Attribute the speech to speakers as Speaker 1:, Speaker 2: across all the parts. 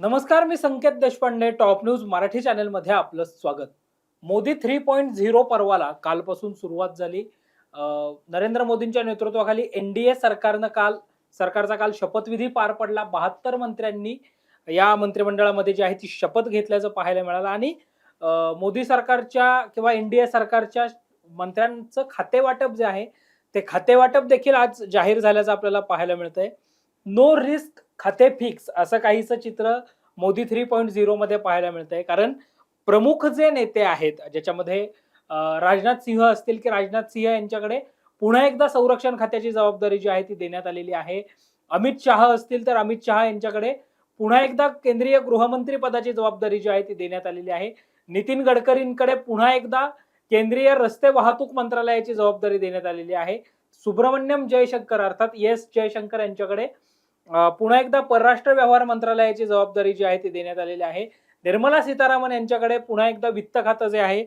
Speaker 1: नमस्कार मी Sanket Deshpande top news Marathi चॅनलमध्ये आपलं स्वागत. मोदी थ्री पॉईंट झिरो पर्वाला कालपासून सुरुवात झाली. नरेंद्र मोदींच्या नेतृत्वाखाली एन डी ए सरकारनं काल सरकारचा काल शपथविधी पार पडला. बहात्तर मंत्र्यांनी या मंत्रिमंडळामध्ये जी आहे ती शपथ घेतल्याचं पाहायला मिळालं. आणि मोदी सरकारच्या किंवा एन डी ए सरकारच्या मंत्र्यांचं खातेवाटप जे आहे ते खातेवाटप देखील आज जाहीर झाल्याचं आपल्याला पाहायला मिळतंय. नो रिस्क खाते फिक्स असं काहीचं चित्र मोदी थ्री पॉईंट झिरोमध्ये पाहायला मिळतं आहे कारण प्रमुख जे नेते आहेत ज्याच्यामध्ये राजनाथ सिंह असतील की राजनाथ सिंह यांच्याकडे पुन्हा एकदा संरक्षण खात्याची जबाबदारी जी आहे ती देण्यात आलेली आहे. अमित शहा असतील तर अमित शहा यांच्याकडे पुन्हा एकदा केंद्रीय गृहमंत्री पदाची जबाबदारी जी आहे ती देण्यात आलेली आहे. नितीन गडकरींकडे पुन्हा एकदा केंद्रीय रस्ते वाहतूक मंत्रालयाची जबाबदारी देण्यात आलेली आहे. सुब्रमण्यम जयशंकर अर्थात एस जयशंकर यांच्याकडे पुन्हा एकदा परराष्ट्र व्यवहार मंत्रालयाची जबाबदारी जी आहे ती देण्यात आलेली आहे. निर्मला सीतारामन यांच्याकडे पुन्हा एकदा वित्त खातं जे आहे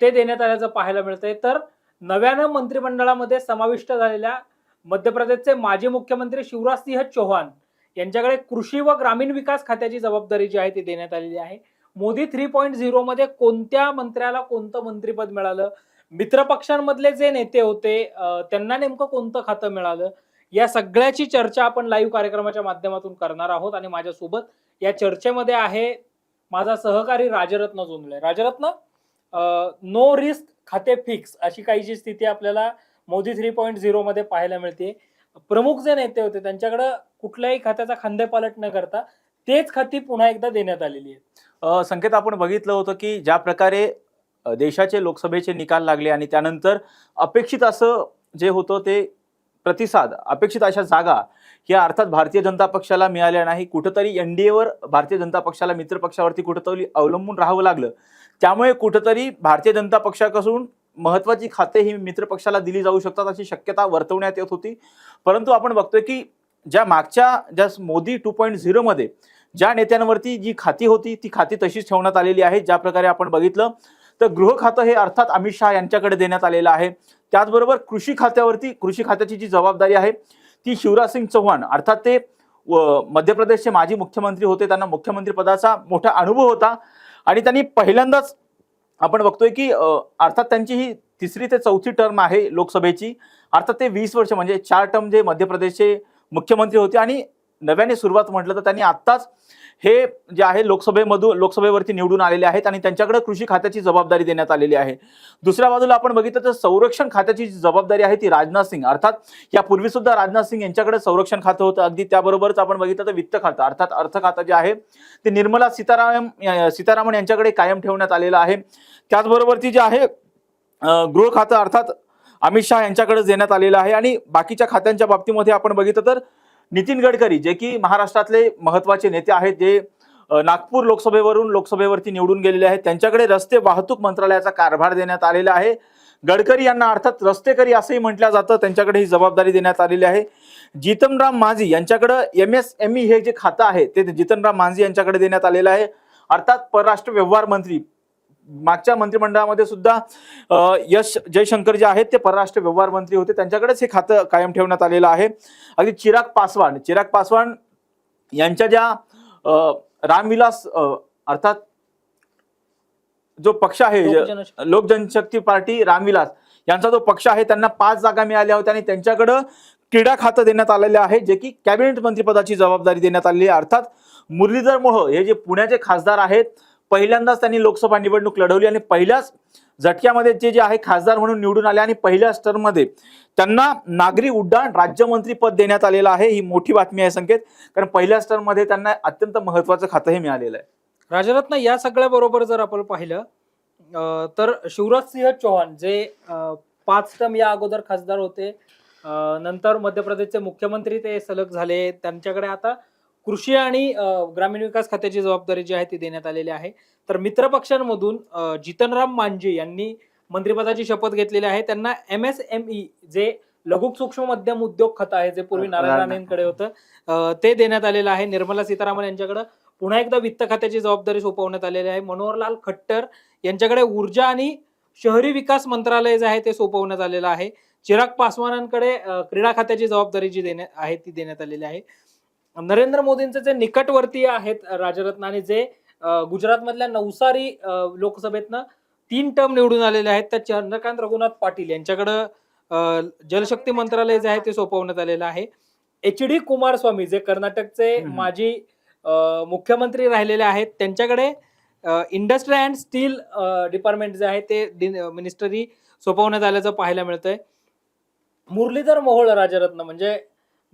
Speaker 1: ते देण्यात आल्याचं पाहायला मिळतंय. तर नव्यानं मंत्रिमंडळामध्ये समाविष्ट झालेल्या मध्य प्रदेशचे माजी मुख्यमंत्री शिवराज सिंह चौहान यांच्याकडे कृषी व ग्रामीण विकास खात्याची जबाबदारी जी आहे ती देण्यात आलेली आहे. मोदी थ्री पॉईंट झिरो मध्ये कोणत्या मंत्र्याला कोणतं मंत्रिपद मिळालं? मित्रपक्षांमधले जे नेते होते त्यांना नेमकं कोणतं खातं मिळालं? या सगळ्याची चर्चा आपण लाईव्ह कार्यक्रमाच्या माध्यमातून करणार आहोत आणि माझ्यासोबत या चर्चेमध्ये आहे माझा सहकारी राजरत्न जोंधळे राजरत्न नो रिस्क खाते फिक्स अशी काही जी स्थिती आपल्याला मोदी थ्री पॉईंट झिरो मध्ये पाहायला मिळते. प्रमुख जे नेते होते त्यांच्याकडे कुठल्याही खात्याचा खांदेपालट न करता तेच खाती पुन्हा एकदा देण्यात आलेली
Speaker 2: आहे. संकेत आपण बघितलं होतं की ज्या प्रकारे देशाचे लोकसभेचे निकाल लागले आणि त्यानंतर अपेक्षित असं जे होतं ते प्रतिसाद अपेक्षित अशा जागा या अर्थात भारतीय जनता पक्षाला मिळाल्या नाही. कुठंतरी N D ever Bharatiya Janata पक्षाला मित्र पक्षावरती कुठंतरी अवलंबून राहावं लागलं. त्यामुळे कुठंतरी भारतीय जनता पक्षाकडून महत्वाची खाते ही मित्र पक्षाला दिली जाऊ शकतात अशी शक्यता वर्तवण्यात येत होती. परंतु आपण बघतोय की ज्या मागच्या ज्या मोदी टू पॉईंट झिरोमध्ये ज्या नेत्यांवरती जी खाती होती ती खाती तशीच ठेवण्यात आलेली आहे. ज्या प्रकारे आपण बघितलं तर गृह खातं हे अर्थात अमित शहा यांच्याकडे देण्यात आलेलं आहे. त्याचबरोबर कृषी खात्यावरती कृषी खात्याची जी जबाबदारी आहे ती शिवराज सिंग चौहान अर्थात ते व, मध्य प्रदेशचे माजी मुख्यमंत्री होते. त्यांना मुख्यमंत्री पदाचा मोठा अनुभव होता. आणि त्यांनी पहिल्यांदाच आपण बघतोय की अर्थात त्यांची ही तिसरी ते चौथी टर्म आहे लोकसभेची. अर्थात ते वीस वर्ष म्हणजे चार टर्म जे मध्य प्रदेशचे मुख्यमंत्री होते. आणि नव्याने सुरुवात म्हटलं तर त्यांनी आत्ताच हे जे आहे लोकसभेमधून लोकसभेवरती निवडून आलेले आहेत आणि त्यांच्याकडे कृषी खात्याची जबाबदारी देण्यात आलेली आहे. दुसऱ्या बाजूला आपण बघितलं तर संरक्षण खात्याची जी जबाबदारी आहे ती राजनाथ सिंग. अर्थात यापूर्वी सुद्धा राजनाथ सिंग यांच्याकडे संरक्षण खातं होतं. अगदी त्याबरोबरच आपण बघितलं तर वित्त खातं. अर्थात अर्थ खातं जे आहे ते निर्मला सीताराम सीतारामन यांच्याकडे कायम ठेवण्यात आलेलं आहे. त्याचबरोबरती जे आहे गृह खातं अर्थात अमित शहा यांच्याकडे देण्यात आलेलं आहे. आणि बाकीच्या खात्यांच्या बाबतीमध्ये आपण बघितलं तर नितीन गडकरी जे की महाराष्ट्रातले महत्त्वाचे नेते आहेत जे नागपूर लोकसभेवरून लोकसभेवरती निवडून गेलेले आहेत. त्यांच्याकडे रस्ते वाहतूक मंत्रालयाचा कारभार देण्यात आलेला आहे. गडकरी यांना अर्थात रस्तेकरी असंही म्हटलं जातं. त्यांच्याकडे ही जबाबदारी देण्यात आलेली आहे. जितनराम मांझी यांच्याकडं एम एस एम ई हे जे खातं आहे ते जितनराम मांझी यांच्याकडे देण्यात आलेलं आहे. अर्थात परराष्ट्र व्यवहार मंत्री मागच्या मंत्रिमंडळामध्ये सुद्धा यश जयशंकर जे आहेत ते परराष्ट्र व्यवहार मंत्री होते. त्यांच्याकडेच हे खातं कायम ठेवण्यात आलेलं आहे. अगदी चिराग पासवान चिराग पासवान यांच्या ज्या रामविलास अर्थात जो पक्ष आहे. लोक जनशक्ती. पार्टी रामविलास यांचा जो पक्ष आहे त्यांना पाच जागा मिळाल्या होत्या आणि त्यांच्याकडं क्रीडा खातं देण्यात आलेलं आहे जे की कॅबिनेट मंत्रिपदाची जबाबदारी देण्यात आलेली आहे. अर्थात मुरलीधर मोह हे जे पुण्याचे खासदार आहेत पहिल्यांदाच त्यांनी लोकसभा निवडणूक लढवली आणि पहिल्याच झटक्यामध्ये जे जे आहे खासदार म्हणून निवडून आले आणि पहिल्याच टर्ममध्ये त्यांना नागरी उड्डाण राज्यमंत्री पद देण्यात आलेलं आहे ही मोठी बातमी आहे संकेत. कारण पहिल्याच टर्ममध्ये त्यांना अत्यंत महत्वाचं खातं हे मिळालेलं आहे.
Speaker 1: राजरत्न या सगळ्या बरोबर जर आपण पाहिलं तर शिवराज सिंह चौहान जे पाच टर्म या अगोदर खासदार होते नंतर मध्य प्रदेशचे मुख्यमंत्री ते सलग झाले त्यांच्याकडे आता कृषी आणि ग्रामीण विकास खात्याची जबाबदारी जी आहे ती देण्यात आलेली आहे. तर मित्र पक्षांमधून अं, जितनराम मांझी यांनी मंत्रिपदाची शपथ घेतलेली आहे. त्यांना एम एस एम ई जे लघु सूक्ष्म मध्यम उद्योग खातं आहे जे पूर्वी नारायण
Speaker 2: राणा.
Speaker 1: राणेंकडे होतं ते देण्यात आलेलं आहे. निर्मला सीतारामन यांच्याकडे पुन्हा एकदा वित्त खात्याची जबाबदारी सोपवण्यात आलेली आहे. मनोहरलाल खट्टर यांच्याकडे ऊर्जा आणि शहरी विकास मंत्रालय जे आहे ते सोपवण्यात आलेलं आहे. चिराग पासवानांकडे क्रीडा खात्याची जबाबदारी जी देण्यात आहे ती देण्यात आलेली आहे. नरेंद्र मोदींचे जे निकटवर्तीय आहेत राजरत्न आणि जे गुजरातमधल्या नवसारी लोकसभेतनं तीन टर्म निवडून आलेले आहेत त्या चंद्रकांत रघुनाथ पाटील यांच्याकडं जलशक्ती मंत्रालय जे आहे ते सोपवण्यात आलेलं आहे एच डी कुमारस्वामी जे कर्नाटकचे. माजी मुख्यमंत्री राहिलेले आहेत त्यांच्याकडे इंडस्ट्री अँड स्टील डिपार्टमेंट जे आहे ते मिनिस्टरी सोपवण्यात आल्याचं पाहायला मिळतंय मुरलीधर मोहोळ राजरत्न म्हणजे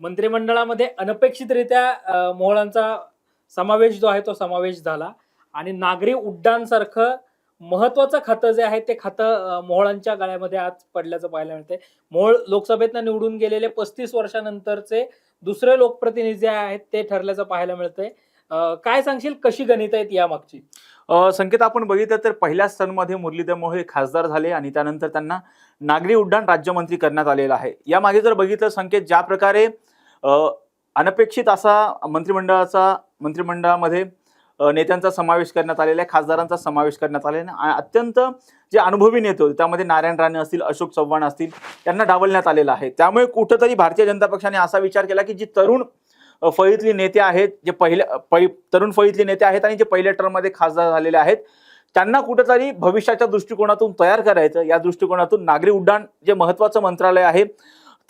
Speaker 1: मंत्रिमंडळामध्ये अनपेक्षितरित्या मोहळांचा समावेश जो आहे तो समावेश झाला. आणि नागरी उड्डाणसारखं महत्वाचं खातं जे आहे ते खातं मोहळांच्या गाळ्यामध्ये गळ्यामध्ये आज पडल्याचं पाहायला मिळते मोहोळ लोकसभेतनं निवडून गेलेले पस्तीस वर्षानंतरचे दुसरे लोकप्रतिनिधी जे आहेत ते ठरल्याचं पाहायला मिळतंय. काय सांगशील? कशी गणित आहेत
Speaker 2: यामागची? संकेत आपण बघितलं तर पहिल्याच सणमध्ये मुरलीधर मोहोळ खासदार झाले आणि त्यानंतर त्यांना नागरी उड्डाण राज्यमंत्री करण्यात आलेलं आहे. यामागे जर बघितलं संकेत ज्या प्रकारे अनपेक्षित असा मंत्रिमंडळाचा मंत्रिमंडळामध्ये नेत्यांचा समावेश करण्यात आलेला आहे खासदारांचा समावेश करण्यात आलेला आहे. आणि अत्यंत जे अनुभवी नेते होते त्यामध्ये नारायण राणे असतील अशोक चव्हाण असतील त्यांना डावलण्यात आलेलं आहे. त्यामुळे कुठंतरी भारतीय जनता पक्षाने असा विचार केला की जी तरुण फळीतली नेते आहेत जे पहिल्या पै तरुण फळीतले नेते आहेत आणि जे पहिल्या टर्ममध्ये खासदार झालेले आहेत त्यांना कुठेतरी भविष्याच्या दृष्टिकोनातून तयार करायचं या दृष्टिकोनातून नागरी उड्डाण जे महत्वाचं मंत्रालय आहे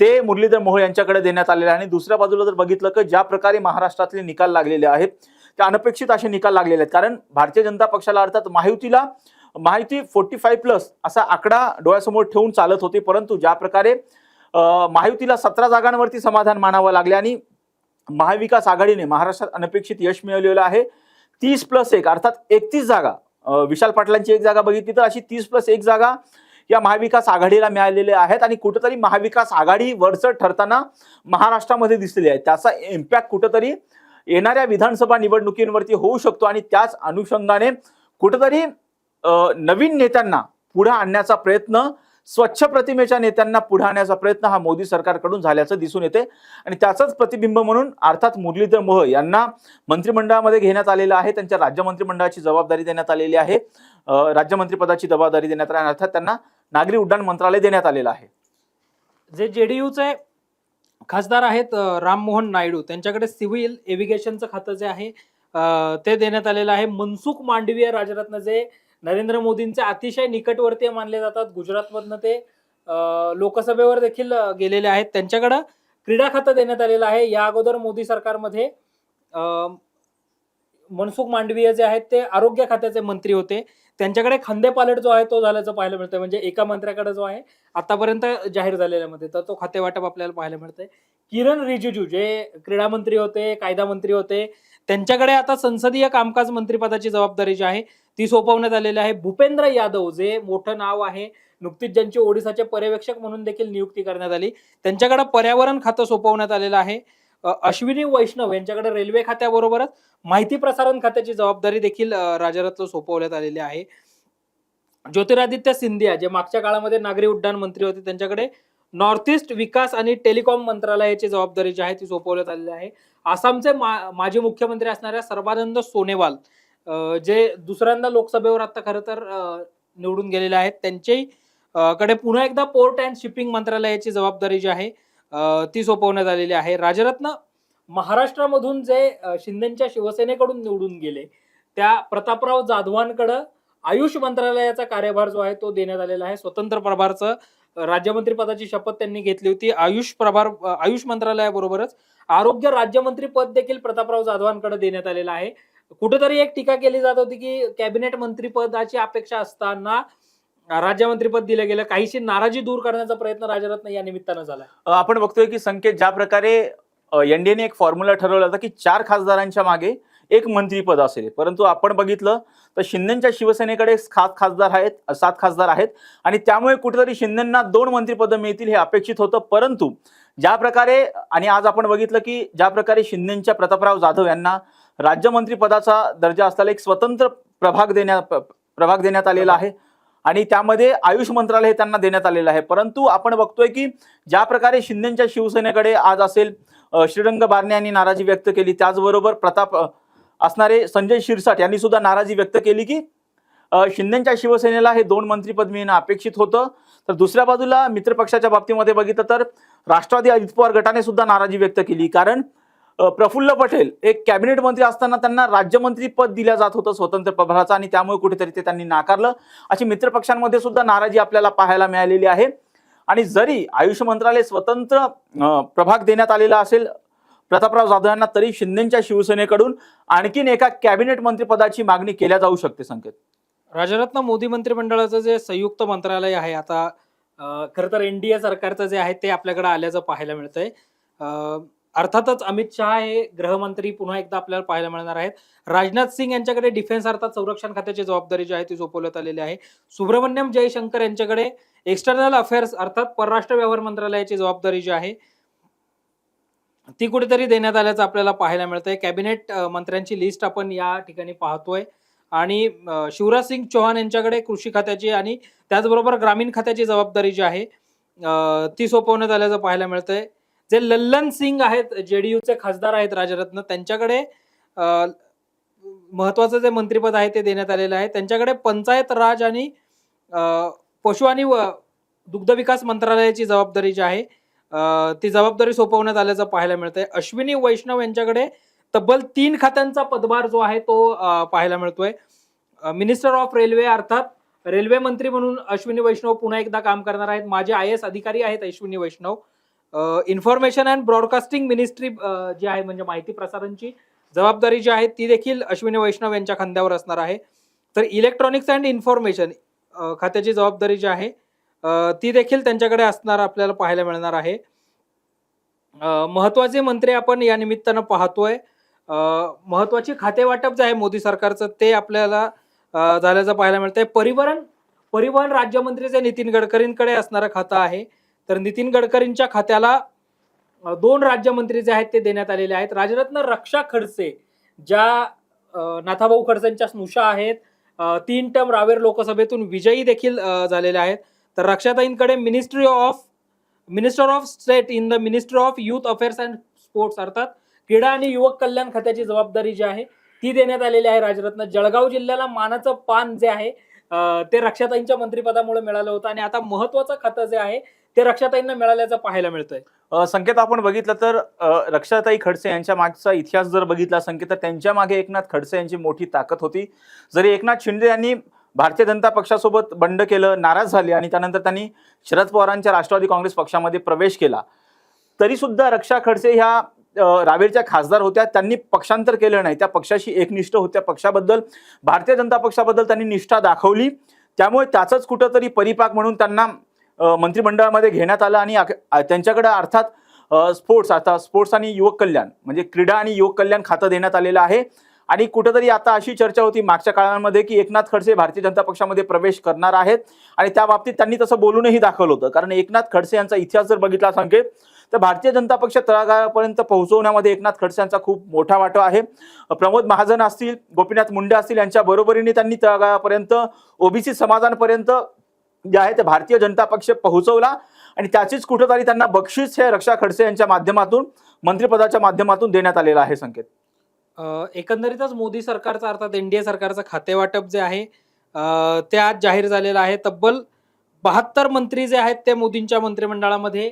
Speaker 2: ते मुरलीधर मोहोळ यांच्याकडे देण्यात आलेले आहे. आणि दुसऱ्या बाजूला जर बघितलं की ज्या प्रकारे महाराष्ट्रातले निकाल लागलेले आहेत ते अनपेक्षित असे निकाल लागलेले आहेत. कारण भारतीय जनता पक्षाला अर्थात महायुतीला माहिती फोर्टी फाईव्ह प्लस असा आकडा डोळ्यासमोर ठेवून चालत होते. परंतु ज्या प्रकारे महायुतीला सतरा जागांवरती समाधान मानावं लागले आणि महाविकास आघाडीने महाराष्ट्रात अनपेक्षित यश मिळवलेलं आहे. तीस प्लस एक अर्थात एकतीस जागा. विशाल पाटलांची एक जागा बघितली तर अशी तीस प्लस एक जागा या महाविकास आघाडीला मिळालेले आहेत आणि कुठंतरी महाविकास आघाडी वरचढ ठरताना महाराष्ट्रामध्ये दिसलेली आहे. त्याचा इम्पॅक्ट कुठंतरी येणाऱ्या विधानसभा निवडणुकींवरती होऊ शकतो आणि त्याच अनुषंगाने कुठंतरी नवीन नेत्यांना पुढे आणण्याचा प्रयत्न स्वच्छ प्रतिमेच्या नेत्यांना पुढे आणण्याचा प्रयत्न हा मोदी सरकारकडून झाल्याचं दिसून येते. आणि त्याचंच प्रतिबिंब म्हणून अर्थात मुरलीधर मोह यांना मंत्रिमंडळामध्ये घेण्यात आलेलं आहे. त्यांच्या राज्य मंत्रिमंडळाची जबाबदारी देण्यात आलेली आहे. राज्यमंत्रीपदाची जबाबदारी देण्यात आली अर्थात त्यांना नागरी उड्डाण मंत्रालय देण्यात आलेलं आहे.
Speaker 1: जे जेडीयूचे खासदार आहेत राममोहन नायडू त्यांच्याकडे सिव्हिल एव्हिगेशनचं खातं जे आहे ते देण्यात आलेलं आहे. मनसुख मांडवीय राजरत्न जे नरेंद्र मोदींचे अतिशय निकटवर्तीय मानले जातात. गुजरातमधनं ते लोकसभेवर देखील गेलेले आहेत. त्यांच्याकडं क्रीडा खातं देण्यात आलेलं आहे. या अगोदर मोदी सरकारमध्ये मनसुख मांडवीय जे आहेत ते आरोग्य खात्याचे मंत्री होते. त्यांच्याकडे खांदेपालट जो आहे तो झाल्याचं पाहायला मिळतंय. म्हणजे एका मंत्र्याकडे जो आहे आतापर्यंत जाहीर झालेल्यामध्ये तर तो खाते वाटप आपल्याला पाहायला मिळतंय. किरण रिजिजू जे क्रीडा मंत्री होते कायदा मंत्री होते त्यांच्याकडे आता संसदीय कामकाज मंत्रिपदाची जबाबदारी जी आहे ती सोपवण्यात आलेली आहे. भूपेंद्र यादव जे मोठं नाव आहे नुकतीच ज्यांची ओडिसाचे पर्यवेक्षक म्हणून देखील नियुक्ती करण्यात आली त्यांच्याकडे पर्यावरण खातं सोपवण्यात आलेलं आहे. अश्विनी वैष्णव यांच्याकडे रेल्वे खात्याबरोबरच माहिती प्रसारण खात्याची जबाबदारी देखील राजारत्न सोपवण्यात आलेली आहे. ज्योतिरादित्य सिंधिया जे मागच्या काळामध्ये नागरी उड्डाण मंत्री होते त्यांच्याकडे नॉर्थ ईस्ट विकास आणि टेलिकॉम मंत्रालयाची जबाबदारी जी आहे ती सोपवण्यात आलेली आहे. आसामचे मा, माजी मुख्यमंत्री असणाऱ्या सर्वानंद सोनेवाल जे दुसऱ्यांदा लोकसभेवर आता खरं तर निवडून गेलेले आहेत त्यांच्याही कडे पुन्हा एकदा पोर्ट अँड शिपिंग मंत्रालयाची जबाबदारी जी आहे ती सोपवण्यात आलेली आहे. राजरत्न महाराष्ट्रामधून जे शिंदेच्या शिवसेनेकडून निवडून गेले त्या प्रतापराव जाधवांकडं आयुष मंत्रालयाचा कार्यभार जो आहे तो देण्यात आलेला आहे. स्वतंत्र प्रभारचं राज्यमंत्रीपदाची राज्यमंत्री पदाची शपथ त्यांनी घेतली होती. आयुष प्रभार आयुष मंत्रालयाबरोबरच आरोग्य राज्यमंत्री पद देखील प्रतापराव जाधवांकडे देण्यात आलेलं आहे. कुठेतरी एक टीका केली जात होती की कॅबिनेट मंत्रीपदाची अपेक्षा असताना राज्यमंत्रीपद दिलं गेलं काहीशी नाराजी दूर करण्याचा प्रयत्न राजरत्न या निमित्तानं झाला
Speaker 2: आपण बघतोय की संकेत ज्या प्रकारे एनडीएने एक फॉर्म्युला ठरवला होता की चार खासदारांच्या मागे एक मंत्रीपद असेल. परंतु आपण बघितलं तर शिंदेच्या शिवसेनेकडे सात खासदार आहेत सात खासदार आहेत आणि त्यामुळे कुठेतरी शिंदेना दोन मंत्रिपदं मिळतील हे अपेक्षित होतं. परंतु ज्या प्रकारे आणि आज आपण बघितलं की ज्या प्रकारे शिंदेच्या प्रतापराव जाधव यांना राज्यमंत्रीपदाचा दर्जा असलेला एक स्वतंत्र प्रभाग देण्या प्रभाग देण्यात आलेला आहे. आणि त्यामध्ये आयुष मंत्रालय हे त्यांना देण्यात आलेलं आहे. परंतु आपण बघतोय की ज्या प्रकारे शिंदेच्या शिवसेनेकडे आज असेल श्रीरंग बारणे यांनी नाराजी व्यक्त केली त्याचबरोबर प्रताप असणारे संजय शिरसाट यांनी सुद्धा नाराजी व्यक्त केली की शिंदेच्या शिवसेनेला हे दोन मंत्रीपद मिळणं अपेक्षित होतं. तर दुसऱ्या बाजूला मित्रपक्षाच्या बाबतीमध्ये बघितलं तर राष्ट्रवादी अजित पवार गटाने सुद्धा नाराजी व्यक्त केली. कारण प्रफुल्ल पटेल एक कॅबिनेट मंत्री असताना त्यांना राज्यमंत्री पद दिलं जात होतं स्वतंत्र प्रभाराचं आणि त्यामुळे कुठेतरी ते त्यांनी नाकारलं. अशी मित्रपक्षांमध्ये सुद्धा नाराजी आपल्याला पाहायला मिळालेली आहे. आणि जरी आयुष मंत्रालय स्वतंत्र प्रभाग देण्यात आलेला असेल प्रतापराव जाधव यांना तरी शिंदेच्या शिवसेनेकडून आणखीन एका कॅबिनेट मंत्रिपदाची मागणी केल्या जाऊ शकते संकेत.
Speaker 1: राजरत्न मोदी मंत्रिमंडळाचं जे संयुक्त मंत्रालय आहे आता खरं तर एनडीए सरकारचं जे आहे ते आपल्याकडे आल्याचं पाहायला मिळतंय. अर्थातच अमित शहा हे गृहमंत्री पुन्हा एकदा आपल्याला पाहायला मिळणार आहेत. राजनाथ सिंग यांच्याकडे डिफेन्स अर्थात संरक्षण खात्याची जबाबदारी जी आहे ती सोपवण्यात आलेली आहे. सुब्रमण्यम जयशंकर यांच्याकडे एक्सटर्नल अफेअर्स अर्थात परराष्ट्र व्यवहार मंत्रालयाची जबाबदारी जी आहे ती कुठेतरी देण्यात आल्याचं आपल्याला पाहायला मिळतंय. कॅबिनेट मंत्र्यांची लिस्ट आपण या ठिकाणी पाहतोय. आणि शिवराज सिंग चौहान यांच्याकडे कृषी खात्याची आणि त्याचबरोबर ग्रामीण खात्याची जबाबदारी जी आहे ती सोपवण्यात आल्याचं पाहायला मिळतंय. जे लल्लन सिंग आहेत जेडीयूचे खासदार आहेत राजरत्न त्यांच्याकडे महत्वाचं जे मंत्रीपद आहे ते देण्यात आलेलं आहे. त्यांच्याकडे पंचायत राज आणि पशु आणि व- दुग्ध विकास मंत्रालयाची जबाबदारी जी आहे ती जबाबदारी सोपवण्यात आल्याचं पाहायला मिळतंय. अश्विनी वैष्णव यांच्याकडे तब्बल तीन खात्यांचा पदभार जो आहे तो पाहायला मिळतोय. मिनिस्टर ऑफ रेल्वे अर्थात रेल्वे मंत्री म्हणून अश्विनी वैष्णव पुन्हा एकदा काम करणार आहेत. माझे आय एस अधिकारी आहेत Ashwini Vaishnaw. Information and broadcasting ministry जी आहे म्हणजे माहिती प्रसारणची जबाबदारी जी आहे ती देखील अश्विनी वैष्णव यांच्या खांद्यावर असणार आहे. तर इलेक्ट्रॉनिक्स अँड इन्फॉर्मेशन खात्याची जबाबदारी जी आहे ती देखील त्यांच्याकडे असणार आपल्याला पाहायला मिळणार आहे. महत्त्वाचे मंत्री आपण या निमित्तानं पाहतोय. महत्वाची खाते वाटप जे आहे मोदी सरकारचं ते आपल्याला झाल्याचं पाहायला मिळतंय. परिवहन परिवहन राज्यमंत्रीचे नितीन गडकरींकडे असणारं खातं आहे तर नितीन गडकरींच्या खात्याला दोन राज्यमंत्री जे आहेत ते देण्यात आलेले आहेत. राजरत्न रक्षा खडसे ज्या नाथाभाऊ खडसेंच्या स्नुषा आहेत तीन टर्म रावेर लोकसभेतून विजयी देखील झालेल्या झालेले आहेत. तर रक्षाताईंकडे ministry of minister of state in the ministry of youth affairs and sports अर्थात क्रीडा आणि युवक कल्याण खात्याची जबाबदारी जी आहे ती देण्यात आलेली आहे राजरत्न. जळगाव जिल्ह्याला मानाचं पान जे आहे ते रक्षाताईंच्या मंत्रिपदामुळे मिळालं होतं. आणि आता महत्वाचं खातं जे आहे ते रक्षाताईंना मिळाल्याचं पाहायला मिळतंय.
Speaker 2: संकेत आपण बघितलं तर रक्षाताई खडसे यांच्या मागचा इतिहास जर बघितला संकेत तर त्यांच्या मागे एकनाथ खडसे यांची मोठी ताकद होती. जरी एकनाथ शिंदे यांनी भारतीय जनता पक्षासोबत बंड केलं नाराज झाले आणि त्यानंतर त्यांनी शरद पवारांच्या राष्ट्रवादी काँग्रेस पक्षामध्ये प्रवेश केला तरी सुद्धा रक्षा खडसे ह्या रावेरच्या खासदार होत्या. त्यांनी पक्षांतर केलं नाही. त्या पक्षाशी एकनिष्ठ होत्या. पक्षाबद्दल भारतीय जनता पक्षाबद्दल त्यांनी निष्ठा दाखवली. त्यामुळे त्याचंच कुठंतरी परिपाक म्हणून त्यांना मंत्रिमंडळामध्ये घेण्यात आलं आणि त्यांच्याकडे अर्थात स्पोर्ट्स आता स्पोर्ट्स आणि युवक कल्याण म्हणजे क्रीडा आणि युवक कल्याण खातं देण्यात आलेलं आहे. आणि कुठंतरी आता अशी चर्चा होती मागच्या काळामध्ये की एकनाथ खडसे भारतीय जनता पक्षामध्ये प्रवेश करणार आहेत. आणि त्या बाबतीत त्यांनी तसं बोलूनही दाखवलं होतं. कारण एकनाथ खडसे यांचा इतिहास जर बघितला संकेत तर भारतीय जनता पक्ष तळागाळापर्यंत पोहोचवण्यामध्ये एकनाथ खडसे यांचा खूप मोठा वाटा आहे. प्रमोद महाजन असतील गोपीनाथ मुंडे असतील यांच्या बरोबरीने त्यांनी तळागाळापर्यंत ओबीसी समाजांपर्यंत जे आहे ते भारतीय जनता पक्ष पोहोचवला आणि त्याचीच कुठंतरी त्यांना बक्षीस हे रक्षा खडसे यांच्या माध्यमातून मंत्रिपदाच्या माध्यमातून देण्यात आलेलं आहे संकेत.
Speaker 1: एकंदरीतच मोदी सरकारचा अर्थात एनडीए सरकारचं खाते वाटप जे आहे ते आज जाहीर झालेलं आहे. तब्बल बहात्तर मंत्री जे आहेत ते मोदींच्या मंत्रिमंडळामध्ये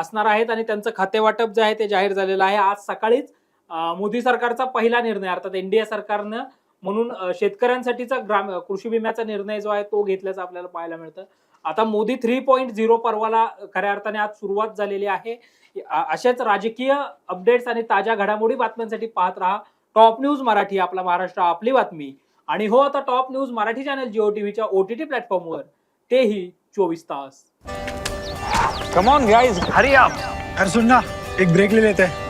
Speaker 1: असणार आहेत आणि त्यांचं खाते वाटप जे आहे ते जाहीर झालेलं आहे. आज सकाळीच मोदी सरकारचा पहिला निर्णय अर्थात एनडीए सरकारनं म्हणून शेतकऱ्यांसाठीचा ग्राम कृषी विम्याचा निर्णय जो आहे तो घेतल्याचं आपल्याला पाहायला मिळतं. आता मोदी थ्री पॉईंट झिरो पर्वाला खऱ्या अर्थाने आज सुरुवात झालेली आहे. अशाच राजकीय अपडेट्स आणि ताज्या घडामोडी बातम्यांसाठी पाहत राहा. टॉप न्यूज मराठी आपला महाराष्ट्र आपली बातमी. आणि हो आता top news Marathi channel Jio टीव्हीच्या ओटीटी प्लॅटफॉर्मवर. तेही चोवीस तास.
Speaker 3: Come on guys hurry up
Speaker 4: अरे सुन ना एक ब्रेक ले लेते. हैं